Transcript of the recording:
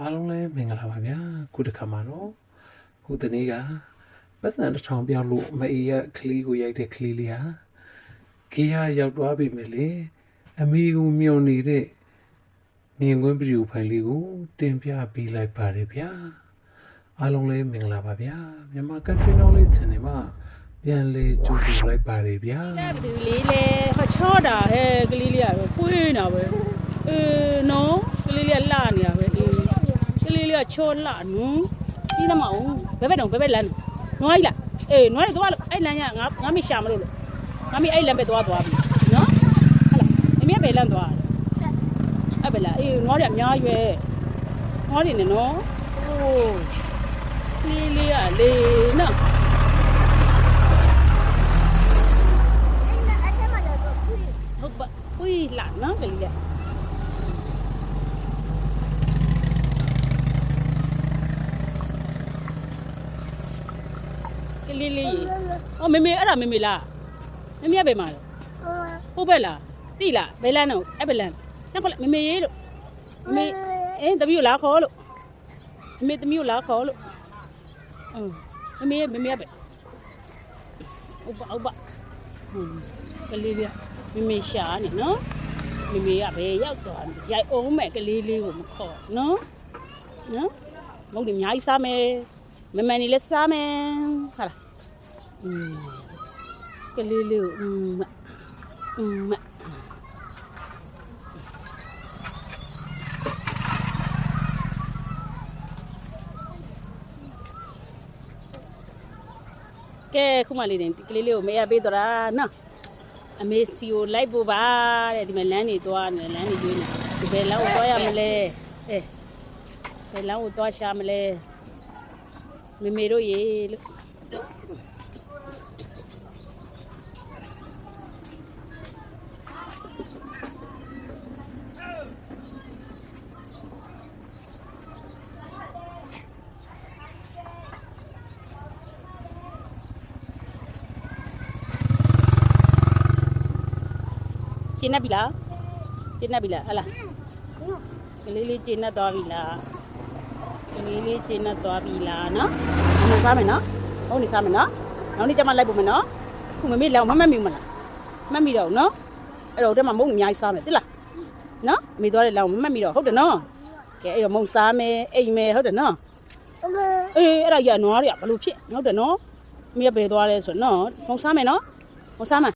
အားလုံးလည်းမင်္ဂလာပါဗျာခုတစ်ခါမှာတော့ဟိုတနေ့ကပတ်စံတစ်ထောင်ပြောင်းလို့မအေးရကလေးကိုရိုက်တဲ့ကလေးလေးဟာခေရရောက်သွားပြီမယ်လေအမေကိုမျောနေတဲ့မြင်ကွင်းဗီဒီယိုဖိုင်လေးကိုတင်ပြပေးလိုက်ပါတယ်ဗျာအားလုံးလည်းမင်္ဂလာပါဗျာမြန်မာ country knowledge channel မှာပြန်လေကြိုဆိုလိုက်ပါတယ်ဗျာလက်ဘယ်လေးလဲဟချောတာဟဲ့ကလေးလေးကပဲပွေးနေတာပဲအေးနော်ကလေးလေးကလှနေတာပဲအေးက လေးလေးကချောလှနူးဤသမအောင်ဘဲဘဲတော့ဘဲဘဲလမ်းနွားကြီးလားအေးနွားကြီးသွားလို့အဲ့လမ်းကငါငါမိရှာမလို့လို့ငါမိအဲ့လမ်းပဲသွားသွားပြီနော်ဟုတ်လားမမေဘဲလမ်းသွားအဲ့ဘဲလားအေးနွားကြီးအများရွယ်နွားကြီးနဲ့နော်ဟိုးလေးလေးကလေးနော်ဟုတ်ပါဦးလာနော်ကလေးလေး ကလေးလေးအော်မေမေအဲ့ဒါမေမေလားမေမေကဘယ်မှာလဲဟုတ်ပဲလားတိလားဘယ်လန်းတော့အဲ့ဘယ်လန်းညခလက်မေမေရေးလို့မေအေးတမီးကိုလာခေါ်လို့မေမေတမီးကိုလာခေါ်လို့အင်းမေမေမေမေကဘယ်ဟုတ်ပါဟုတ်ပါဟွန်းကလေးလေးကမမေရှာနေနော်မမေကဘယ်ရောက်သွားလဲရိုက်အောင်မဲ့ကလေးလေးကိုမခေါ်နော်နော်မုန်းဒီအများကြီးစားမယ်မမန်နေလည်းစားမယ် ဟာလားอืมကလေးလေးကိုอืมမอืมမကဲခုမှလေးတင်ဒီကလေးလေးကိုမေးရပေးတော့တာနော် အမေစီကိုလိုက်ဖို့ပါတဲ့ဒီမှာလမ်းနေသွားနေလမ်းနေကျွေးနေဒီဘယ်လမ်းကိုသွားရမလဲအဲဘယ်လမ်းကိုသွားရှာမလဲမေမေတို့ရေလို့ ကျင်းနေပြီလားကျင်းနေပြီလားဟတ်လားကလေးလေးကျင်းနေသွားပြီလားကလေးလေးကျင်းနေသွားပြီလားနော်အမှန်စားမယ်နော်ဟုတ်နေစားမယ်နော်နောက်နေ့ကျမလိုက်ဖို့မယ်နော်ခုမမေ့လောင်မမတ်မိဘူးမလားမတ်မိတော့နော်အဲ့တော့တက်မှာမုံအများကြီးစားမယ်တိလားနော်အမေသွားတဲ့လောင်မမတ်မိတော့ဟုတ်တယ်နော်ကဲအဲ့တော့မုံစားမယ်အိမ်မယ်ဟုတ်တယ်နော်အေးအဲ့ဒါကြီးကနွားတွေကဘလို့ဖြစ်ဟုတ်တယ်နော်အမေကဘယ်သွားလဲဆိုတော့နော်မုံစားမယ်နော်မုံစားမယ်